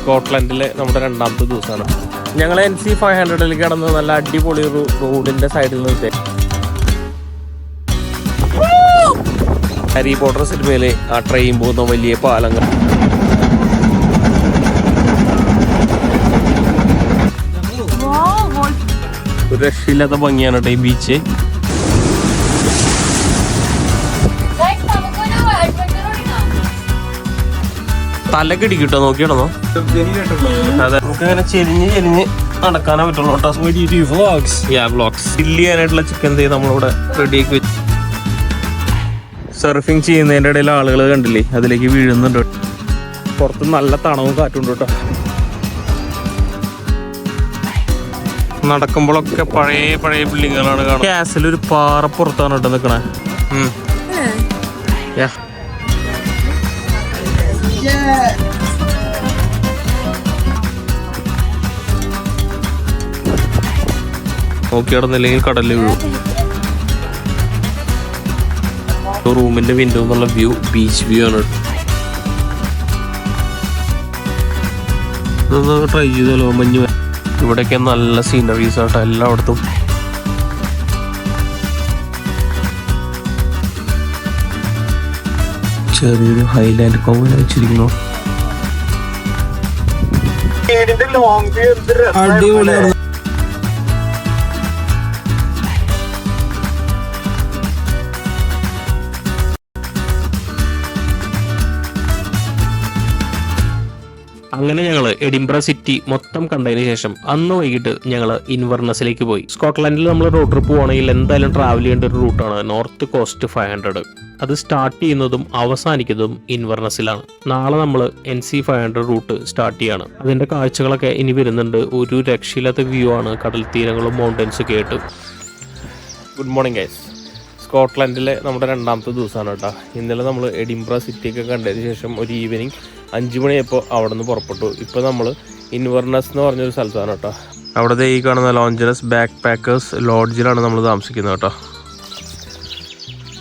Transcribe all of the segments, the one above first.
സ്കോട്ട്ലൻഡിലെ നമ്മുടെ രണ്ടാമത്തെ ദിവസമാണ്. ഞങ്ങൾ എൻ സി ഫൈവ് ഹൺഡ്രഡിൽ കിടന്ന് നല്ല അടിപൊളി ഒരു റോഡിന്റെ സൈഡിൽ നിർത്തി ഹാരി പോട്ടർ സിനിമയിലെ ആ ട്രെയിൻ പോകുന്ന വലിയ പാലങ്ങൾ. ഒരു രക്ഷയില്ലാത്ത ഭംഗിയാണ് കേട്ടോ ഈ ബീച്ച് തലക്ക് കിട്ടോ നോക്കിയാണോ അതെ? നമുക്ക് ഇങ്ങനെ ചെരിഞ്ഞ് ചെരിഞ്ഞ് നടക്കാനേ പറ്റുള്ളൂ ചില്ലി ചെയ്യാനായിട്ടുള്ള ചിക്കൻ തേ നമ്മളിവിടെ റെഡിയാക്കി വെച്ചു. സർഫിങ് ചെയ്യുന്നതിന്റെ ഇടയിൽ ആളുകൾ കണ്ടില്ലേ? അതിലേക്ക് വീഴുന്നുണ്ട് പുറത്ത് നല്ല തണവും കാറ്റുണ്ട് കേട്ടോ. നടക്കുമ്പോഴൊക്കെ പഴയ പഴയ ബിൽഡിങ്ങുകളാണ് കാണുന്നത്. ഗ്യാസിൽ ഒരു പാറ പുറത്താണ് കേട്ടോ നിൽക്കണേ യാ നോക്കി നടന്നില്ലെങ്കിൽ കടലിൽ വീഴും. റൂമിന്റെ വിൻഡോ എന്നുള്ള വ്യൂ ബീച്ച് വ്യൂ ആണ്. ട്രൈ ചെയ്തല്ലോ മഞ്ഞ് ഇവിടെയൊക്കെ നല്ല സീനറീസ് ആട്ടോ എല്ലായിടത്തും. ചെറിയൊരു ഹൈലാൻഡ് കോവൽ വെച്ചിരിക്കുന്നു. അടിപൊളിയാണ്. അങ്ങനെ ഞങ്ങൾ എഡിംബ്ര സിറ്റി മൊത്തം കണ്ടതിന് ശേഷം അന്ന് വൈകിട്ട് ഞങ്ങൾ ഇൻവർണസിലേക്ക് പോയി. സ്കോട്ട്ലാൻഡിൽ നമ്മൾ റോഡ് ട്രിപ്പ് പോകണമെങ്കിൽ എന്തായാലും ട്രാവൽ ചെയ്യേണ്ട ഒരു റൂട്ടാണ് നോർത്ത് കോസ്റ്റ് ഫൈവ് ഹൺഡ്രഡ് അത് സ്റ്റാർട്ട് ചെയ്യുന്നതും അവസാനിക്കുന്നതും ഇൻവർണസിലാണ്. നാളെ നമ്മൾ N C five hundred route start ചെയ്യാണ്. അതിന്റെ കാഴ്ചകളൊക്കെ ഇനി വരുന്നുണ്ട്. ഒരു രക്ഷയില്ലാത്ത വ്യൂ ആണ്. കടൽ തീരങ്ങളും മൗണ്ടൻസും ഒക്കെ ആയിട്ട്. ഗുഡ് മോർണിംഗ് ഗൈസ് സ്കോട്ട്ലൻഡിലെ നമ്മുടെ രണ്ടാമത്തെ ദിവസമാണ് കേട്ടോ. ഇന്നലെ നമ്മൾ എഡിംബ്ര സിറ്റിയൊക്കെ കണ്ടതിന് ശേഷം ഒരു ഈവനിങ് അഞ്ച് മണിയപ്പോൾ അവിടെ നിന്ന് പുറപ്പെട്ടു. ഇപ്പോൾ നമ്മൾ ഇൻവർണസ് എന്ന് പറഞ്ഞൊരു സ്ഥലത്താണ് കേട്ടോ. അവിടെ ഈ കാണുന്ന ലോഞ്ചറസ് ബാക്ക് പാക്കേഴ്സ് ലോഡ്ജിലാണ് നമ്മൾ താമസിക്കുന്നത് കേട്ടോ.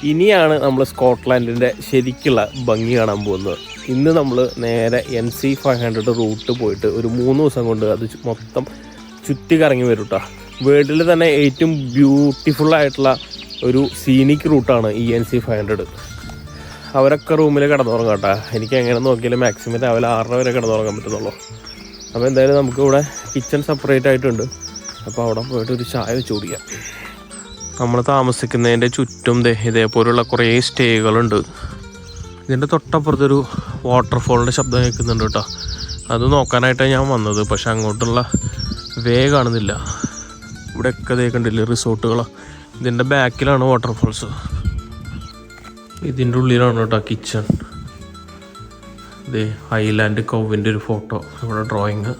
ഇനിയാണ് നമ്മൾ സ്കോട്ട്ലാൻഡിന്റെ ശരിക്കുള്ള ഭംഗി കാണാൻ പോകുന്നത്. ഇന്ന് നമ്മൾ നേരെ N C five hundred route പോയിട്ട് ഒരു മൂന്ന് ദിവസം കൊണ്ട് അത് മൊത്തം ചുറ്റി കറങ്ങി വരും കേട്ടോ വേൾഡിൽ തന്നെ ഏറ്റവും ബ്യൂട്ടിഫുൾ ആയിട്ടുള്ള ഒരു സീനിക് റൂട്ടാണ് ഈ എൻ സി ഫൈവ് ഹൺഡ്രഡ്. അവരൊക്കെ റൂമിൽ കിടന്നുറങ്ങാം കേട്ടോ എനിക്ക് എങ്ങനെ നോക്കിയാലും മാക്സിമം രാവിലെ ആറര വരെ കിടന്നുറങ്ങാൻ പറ്റുന്നുള്ളൂ അപ്പോൾ എന്തായാലും നമുക്കിവിടെ കിച്ചൺ സെപ്പറേറ്റ് ആയിട്ടുണ്ട്. അപ്പോൾ അവിടെ പോയിട്ട് ഒരു ചായ വെച്ച് കുടിക്കാം. നമ്മൾ താമസിക്കുന്നതിന്റെ ചുറ്റും ദേ ഇതേപോലുള്ള കുറേ സ്റ്റേകളുണ്ട്. ഇതിന്റെ തൊട്ടപ്പുറത്തൊരു വാട്ടർഫോളിന്റെ ശബ്ദം കേൾക്കുന്നുണ്ട് കേട്ടോ. അത് നോക്കാനായിട്ടാണ് ഞാൻ വന്നത് പക്ഷെ അങ്ങോട്ടുള്ള വേ കാണുന്നില്ല. ഇവിടെയൊക്കെ ദേ കണ്ടില്ലേ റിസോർട്ടുകളാണ് ഇതിന്റെ ബാക്കിലാണ് വാട്ടർഫോൾസ് ഇതിന്റെ ഉള്ളിലാണ് കേട്ടോ കിച്ചൺ ഇത് ഐലാൻഡ് കൗവിന്റെ ഒരു ഫോട്ടോ ഇവിടെ ഡ്രോയിങ്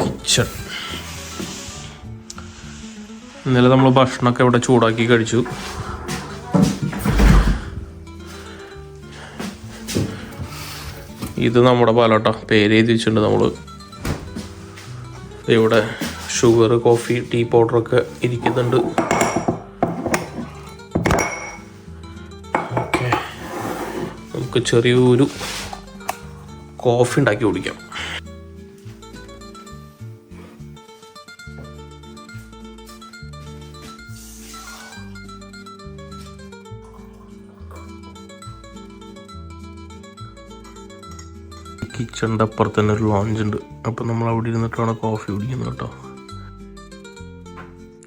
കിച്ചൺ ഇന്നലെ നമ്മൾ ഭക്ഷണമൊക്കെ ഇവിടെ ചൂടാക്കി കഴിച്ചു. ഇത് നമ്മുടെ പാലാട്ടോ പേര് എഴുതി വെച്ചിട്ടുണ്ട് നമ്മൾ ഇവിടെ ഷുഗർ കോഫി ടീ പൗഡറൊക്കെ ഇരിക്കുന്നുണ്ട്. ഓക്കെ നമുക്ക് ചെറിയൊരു കോഫി ഉണ്ടാക്കി കുടിക്കാം. കിച്ചണിന്റെ അപ്പുറത്ത് തന്നെ ഒരു ലോഞ്ച് ഉണ്ട്. അപ്പോൾ നമ്മൾ അവിടെ ഇരുന്നിട്ടാണ് കോഫി കുടിക്കുന്നത് കേട്ടോ.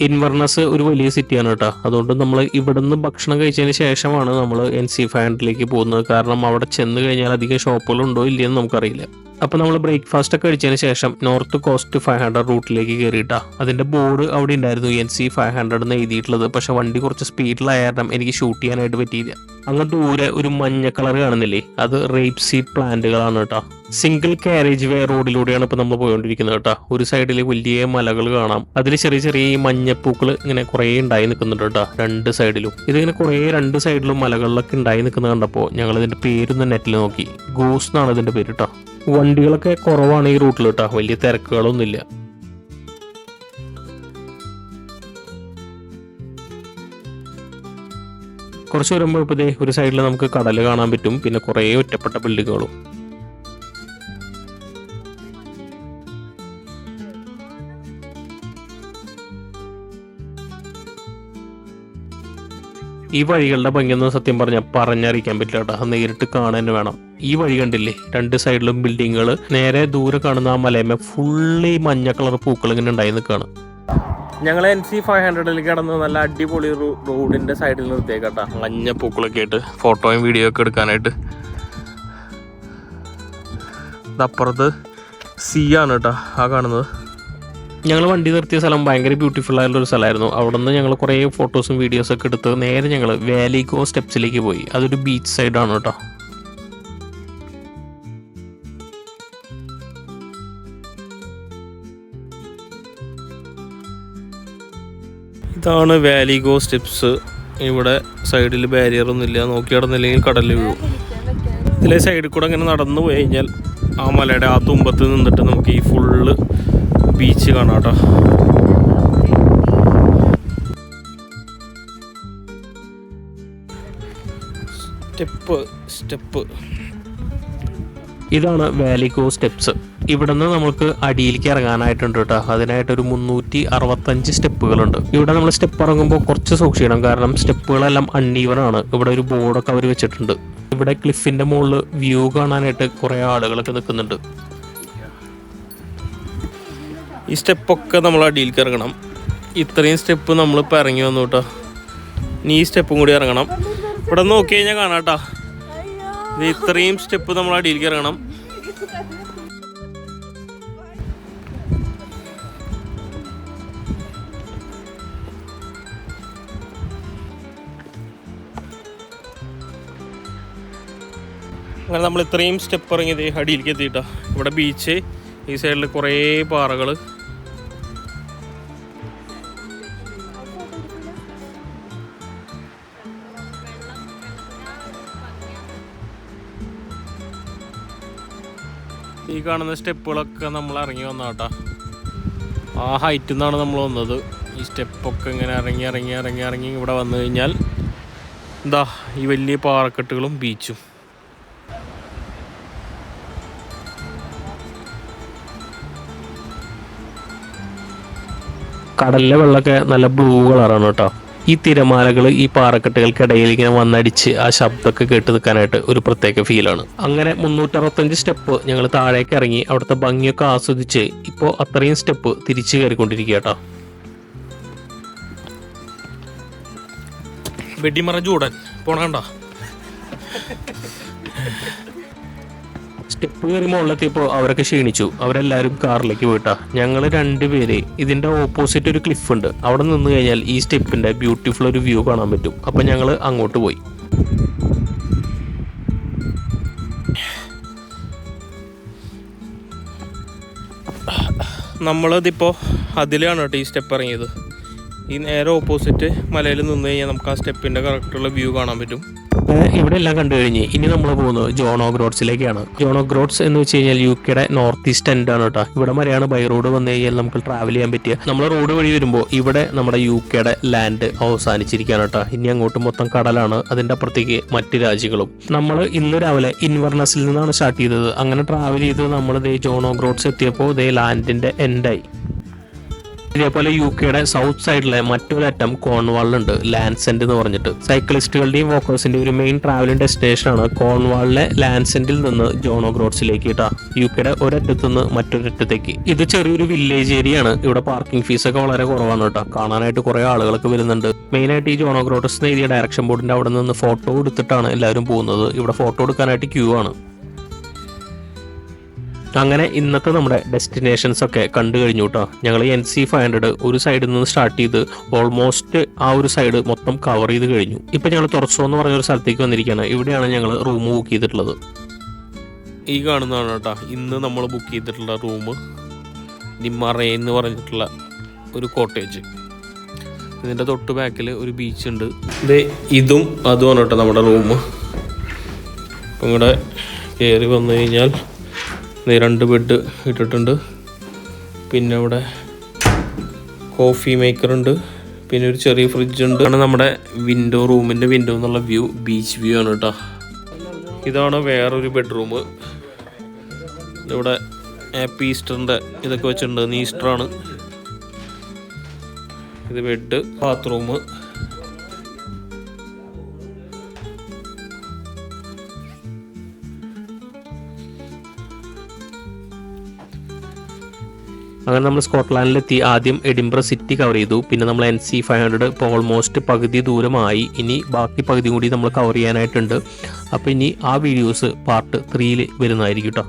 ഇൻവർണസ് ഒരു വലിയ സിറ്റിയാണ് കേട്ടോ. അതുകൊണ്ട് നമ്മൾ ഇവിടുന്ന് ഭക്ഷണം കഴിച്ചതിന് ശേഷമാണ് നമ്മൾ എൻ സി ഫാൻഡിലേക്ക് പോകുന്നത്. കാരണം അവിടെ ചെന്ന് കഴിഞ്ഞാൽ അധികം ഷോപ്പുകൾ ഉണ്ടോ ഇല്ലയെന്ന് നമുക്കറിയില്ല. അപ്പോൾ നമ്മൾ ബ്രേക്ക്ഫാസ്റ്റ് ഒക്കെ കഴിച്ചതിന് ശേഷം നോർത്ത് കോസ്റ്റ് ഫൈവ് ഹൺഡ്രഡ് റൂട്ടിലേക്ക് കയറിയിട്ടാ അതിന്റെ ബോർഡ് അവിടെ ഉണ്ടായിരുന്നു എൻ സി ഫൈവ് ഹൺഡ്രഡ് എന്ന് എഴുതിയിട്ടുള്ളത്. പക്ഷെ വണ്ടി കുറച്ച് സ്പീഡിലായ കാരണം എനിക്ക് ഷൂട്ട് ചെയ്യാനായിട്ട് പറ്റിയില്ല. അങ്ങ് ദൂരെ ഒരു മഞ്ഞ കളർ കാണുന്നില്ലേ? അത് റേപ്പ് സീഡ് പ്ലാന്റുകളാണ് കേട്ടോ. സിംഗിൾ കാരേജ് വേ റോഡിലൂടെയാണ് ഇപ്പൊ നമ്മൾ പോയിക്കൊണ്ടിരിക്കുന്നത് കേട്ടോ. ഒരു സൈഡിൽ വലിയ മലകൾ കാണാം. അതിൽ ചെറിയ ചെറിയ ഈ മഞ്ഞപ്പൂക്കൾ ഇങ്ങനെ കുറേ ഉണ്ടായി നിൽക്കുന്നുണ്ട് കേട്ടോ രണ്ട് സൈഡിലും ഇതിങ്ങനെ കുറേ രണ്ട് സൈഡിലും മലകളിലൊക്കെ ഉണ്ടായി നിൽക്കുന്നത് കണ്ടപ്പോൾ ഞങ്ങൾ ഇതിന്റെ പേരൊന്ന് നെറ്റിൽ നോക്കി. ഗോസ് എന്നാണ് ഇതിന്റെ പേര് കേട്ടോ. വണ്ടികളൊക്കെ കുറവാണ് ഈ റൂട്ടിൽ കേട്ടോ വലിയ തിരക്കുകളൊന്നുമില്ല. കുറച്ച് ദേ ഒരു സൈഡിൽ നമുക്ക് കടൽ കാണാൻ പറ്റും. പിന്നെ കുറേ ഒറ്റപ്പെട്ട ബിൽഡിങ്ങുകളും ഈ വഴികളുടെ ഭംഗിയൊന്നും സത്യം പറഞ്ഞാൽ പറഞ്ഞറിയിക്കാൻ പറ്റില്ല കേട്ടോ. നേരിട്ട് കാണാൻ വേണം. ഈ വഴി കണ്ടില്ലേ? രണ്ട് സൈഡിലും ബിൽഡിങ്ങുകൾ നേരെ ദൂരെ കാണുന്ന ആ മലയമ്മ ഫുള്ളി മഞ്ഞ കളർ പൂക്കൾ ഇങ്ങനെ ഉണ്ടായി നിൽക്കുകയാണ് ഞങ്ങൾ എൻ സി ഫൈവ് ഹൺഡ്രഡിൽ കിടന്ന് നല്ല അടിപൊളി റോഡിന്റെ സൈഡിൽ നിർത്തിയേക്കട്ടാ മഞ്ഞ പൂക്കളൊക്കെ ആയിട്ട് ഫോട്ടോയും വീഡിയോ ഒക്കെ എടുക്കാനായിട്ട്. അപ്പുറത്ത് സി ആണ് കേട്ടോ ആ കാണുന്നത്. ഞങ്ങൾ വണ്ടി നിർത്തിയ സ്ഥലം ഭയങ്കര ബ്യൂട്ടിഫുൾ ആയിട്ടുള്ള ഒരു സ്ഥലമായിരുന്നു. അവിടെ നിന്ന് ഞങ്ങൾ കുറേ ഫോട്ടോസും വീഡിയോസും ഒക്കെ എടുത്ത് നേരെ ഞങ്ങൾ വാലിക്കോ സ്റ്റെപ്സിലേക്ക് പോയി. അതൊരു ബീച്ച് സൈഡാണ് കേട്ടോ. ഇതാണ് വാലിഗോ സ്റ്റെപ്സ് ഇവിടെ സൈഡിൽ ബാരിയർ ഒന്നും ഇല്ല. നോക്കി നടന്നില്ലെങ്കിൽ കടലിൽ വീഴും. ഇതിലെ സൈഡിൽ കൂടെ ഇങ്ങനെ നടന്നു പോയി കഴിഞ്ഞാൽ ആ മലയുടെ ആ തുമ്പത്ത് നിന്നിട്ട് നമുക്ക് ഈ ഫുള്ള് ബീച്ച് കാണാം കേട്ടോ. Step step. ഇതാണ് വാലിഗോ സ്റ്റെപ്സ്. ഇവിടുന്ന് നമുക്ക് അടിയിലേക്ക് ഇറങ്ങാനായിട്ടുണ്ട് കേട്ടോ. അതിനായിട്ട് ഒരു മുന്നൂറ്റി അറുപത്തഞ്ച് സ്റ്റെപ്പുകളുണ്ട്. ഇവിടെ നമ്മൾ സ്റ്റെപ്പ് ഇറങ്ങുമ്പോൾ കുറച്ച് സൂക്ഷിക്കണം. കാരണം സ്റ്റെപ്പുകളെല്ലാം അൺഈവൻ ആണ്. ഇവിടെ ഒരു ബോർഡൊക്കെ അവർ വെച്ചിട്ടുണ്ട്. ഇവിടെ ക്ലിഫിന്റെ മുകളിൽ വ്യൂ കാണാനായിട്ട് കുറേ ആളുകളൊക്കെ നിൽക്കുന്നുണ്ട്. ഈ സ്റ്റെപ്പൊക്കെ നമ്മൾ അടിയിലേക്ക് ഇറങ്ങണം. ഇത്രയും സ്റ്റെപ്പ് നമ്മളിപ്പോൾ ഇറങ്ങി വന്നു കേട്ടോ. ഇനി ഈ സ്റ്റെപ്പും കൂടി ഇറങ്ങണം. ഇവിടെ നോക്കി കഴിഞ്ഞാൽ കാണാം കേട്ടോ. ഇത് ഇത്രയും സ്റ്റെപ്പ് നമ്മൾ അടിയിലേക്ക് ഇറങ്ങണം. അങ്ങനെ നമ്മൾ ഇത്രയും സ്റ്റെപ്പ് ഇറങ്ങിയത് അടിയിലേക്ക് എത്തിയിട്ടാണ് ഇവിടെ ബീച്ച് ഈ സൈഡിൽ കുറേ പാറകൾ കാണുന്ന സ്റ്റെപ്പുകളൊക്കെ നമ്മൾ ഇറങ്ങി വന്നാട്ടാ ആ ഹൈറ്റിൽ നിന്നാണ് നമ്മൾ വന്നത്. ഈ സ്റ്റെപ്പൊക്കെ ഇങ്ങനെ ഇറങ്ങി ഇറങ്ങി ഇറങ്ങി ഇറങ്ങി ഇവിടെ വന്നു കഴിഞ്ഞാൽ എന്താ ഈ വലിയ പാറക്കെട്ടുകളും ബീച്ചും കടലിലെ വെള്ളമൊക്കെ നല്ല ബ്ലൂ കളറാണ് കേട്ടോ. ഈ തിരമാലകൾ ഈ പാറക്കെട്ടുകൾക്കിടയിൽ ഇങ്ങനെ വന്നടിച്ച് ആ ശബ്ദമൊക്കെ കേട്ട് നിൽക്കാനായിട്ട് ഒരു പ്രത്യേക ഫീലാണ്. അങ്ങനെ മുന്നൂറ്ററുപത്തഞ്ച് സ്റ്റെപ്പ് ഞങ്ങൾ താഴേക്ക് ഇറങ്ങി അവിടുത്തെ ഭംഗിയൊക്കെ ആസ്വദിച്ച് ഇപ്പോൾ അത്രയും സ്റ്റെപ്പ് തിരിച്ചു കയറിക്കൊണ്ടിരിക്കുക കേട്ടോ. വെടിമറ ചൂടൻ പോണണ്ട സ്റ്റെപ്പ് കയറി മുകളിലെത്തിയപ്പോൾ അവരൊക്കെ ക്ഷീണിച്ചു. അവരെല്ലാവരും കാറിലേക്ക് പോയിട്ടാ. ഞങ്ങൾ രണ്ടുപേര് ഇതിന്റെ ഓപ്പോസിറ്റ് ഒരു ക്ലിഫ് ഉണ്ട്. അവിടെ നിന്ന് കഴിഞ്ഞാൽ ഈ സ്റ്റെപ്പിന്റെ ബ്യൂട്ടിഫുൾ ഒരു വ്യൂ കാണാൻ പറ്റും. അപ്പൊ ഞങ്ങൾ അങ്ങോട്ട് പോയി. നമ്മളതിപ്പോൾ അതിലാണ് കേട്ടോ ഈ സ്റ്റെപ്പ് ഇറങ്ങിയത്. ഈ നേരെ ഓപ്പോസിറ്റ് മലയിൽ നിന്ന് കഴിഞ്ഞാൽ നമുക്ക് ആ സ്റ്റെപ്പിന്റെ കറക്റ്റുള്ള വ്യൂ കാണാൻ പറ്റും. ഇവിടെ എല്ലാം കണ്ടു കഴിഞ്ഞ് ഇനി നമ്മൾ പോകുന്നത് ജോണോ ഗ്രോഡ്സിലേക്കാണ് ജോണോ ഗ്രോഡ്സ് എന്ന് വെച്ച് കഴിഞ്ഞാൽ യു കെയുടെ നോർത്ത് ഈസ്റ്റ് എൻഡ് ആണ് കേട്ടോ. ഇവിടെ വരെയാണ് ബൈ റോഡ് വന്നു കഴിഞ്ഞാൽ നമുക്ക് ട്രാവൽ ചെയ്യാൻ പറ്റിയ. നമ്മൾ റോഡ് വഴി വരുമ്പോൾ ഇവിടെ നമ്മുടെ യു കെയുടെ ലാൻഡ് അവസാനിച്ചിരിക്കുകയാണ് കേട്ടോ. ഇനി അങ്ങോട്ട് മൊത്തം കടലാണ്. അതിന്റെ അപ്പുറത്തേക്ക് മറ്റു രാജ്യങ്ങളും. നമ്മൾ ഇന്ന് രാവിലെ ഇൻവർണസിൽ നിന്നാണ് സ്റ്റാർട്ട് ചെയ്തത്. അങ്ങനെ ട്രാവൽ ചെയ്ത് നമ്മൾ ദേ ജോണോ ഗ്രോഡ്സ് എത്തിയപ്പോൾ ദേ ലാൻഡിന്റെ എൻഡായി ഇതേപോലെ യു കെയുടെ സൗത്ത് സൈഡിലെ മറ്റൊരു അറ്റം കോൺവാളിലുണ്ട് ലാൻസെന്റ് എന്ന് പറഞ്ഞിട്ട്. സൈക്ലിസ്റ്റുകളുടെയും വോക്കേഴ്സിന്റെയും ഒരു മെയിൻ ട്രാവലിംഗ് ഡെസ്റ്റിനേഷൻ ആണ് കോൺവാളിലെ ലാൻസെന്റിൽ നിന്ന് ജോണോ ഗ്രോഡ്സിലേക്ക് കേട്ടാ യു കെയുടെ ഒരറ്റത്തു നിന്ന് മറ്റൊരറ്റത്തേക്ക്. ഇത് ചെറിയൊരു വില്ലേജ് ഏരിയ ആണ്. ഇവിടെ പാർക്കിംഗ് ഫീസ് ഒക്കെ വളരെ കുറവാണ് കേട്ടോ കാണാനായിട്ട് കുറെ ആളുകളൊക്കെ വരുന്നുണ്ട്. മെയിൻ ആയിട്ട് ഈ ജോണോ ഗ്രോഡ്സ് എഴുതിയ ഡയറക്ഷൻ ബോർഡിന്റെ അവിടെ നിന്ന് ഫോട്ടോ എടുത്തിട്ടാണ് എല്ലാവരും പോകുന്നത്. ഇവിടെ ഫോട്ടോ എടുക്കാനായിട്ട് ക്യൂ ആണ്. അങ്ങനെ ഇന്നത്തെ നമ്മുടെ ഡെസ്റ്റിനേഷൻസ് ഒക്കെ കണ്ടു കഴിഞ്ഞു കേട്ടോ ഞങ്ങൾ എൻ സി ഫൈവ് ഹൺഡ്രഡ് ഒരു സൈഡിൽ നിന്ന് സ്റ്റാർട്ട് ചെയ്ത് ഓൾമോസ്റ്റ് ആ ഒരു സൈഡ് മൊത്തം കവർ ചെയ്ത് കഴിഞ്ഞു. ഇപ്പൊ ഞങ്ങൾ തുറച്ചോ എന്ന് പറഞ്ഞ ഒരു സ്ഥലത്തേക്ക് വന്നിരിക്കുകയാണ്. ഇവിടെയാണ് ഞങ്ങൾ റൂം ബുക്ക് ചെയ്തിട്ടുള്ളത്. ഈ കാണുന്നതാണ് കേട്ടോ ഇന്ന് നമ്മൾ ബുക്ക് ചെയ്തിട്ടുള്ള റൂം നിമ്മറേ എന്ന് പറഞ്ഞിട്ടുള്ള ഒരു കോട്ടേജ് ഇതിന്റെ തൊട്ട് ബാക്കിൽ ഒരു ബീച്ച് ഉണ്ട്. ഇത് ഇതും അതുമാണ് കേട്ടോ നമ്മുടെ റൂം ഇവിടെ കയറി വന്നു കഴിഞ്ഞാൽ രണ്ട് ബെഡ് ഇട്ടിട്ടുണ്ട്. പിന്നെ ഇവിടെ കോഫി മേക്കർ ഉണ്ട്. പിന്നെ ഒരു ചെറിയ ഫ്രിഡ്ജ് ഉണ്ട്. ആണ് നമ്മുടെ വിൻഡോ റൂമിന്റെ വിൻഡോ എന്നുള്ള വ്യൂ ബീച്ച് വ്യൂ ആണ് കേട്ടോ ഇതാണ് വേറൊരു ബെഡ്റൂം ഇവിടെ ഹാപ്പി ഈസ്റ്ററിന്റെ ഇതൊക്കെ വെച്ചിട്ടുണ്ട്. ഈസ്റ്ററാണ് ഇത് ബെഡ് ബാത്റൂം അങ്ങനെ നമ്മൾ സ്കോട്ട്ലാൻഡിലെത്തി. ആദ്യം എഡിംബ്ര സിറ്റി കവർ ചെയ്തു. പിന്നെ നമ്മൾ എൻ സി ഫൈവ് ഹൺഡ്രഡ് ഇപ്പോൾ ഓൾമോസ്റ്റ് പകുതി ദൂരമായി. ഇനി ബാക്കി പകുതി കൂടി നമ്മൾ കവർ ചെയ്യാനായിട്ടുണ്ട്. അപ്പോൾ ഇനി ആ വീഡിയോസ് പാർട്ട് ത്രീയിൽ വരുന്നതായിരിക്കും കേട്ടോ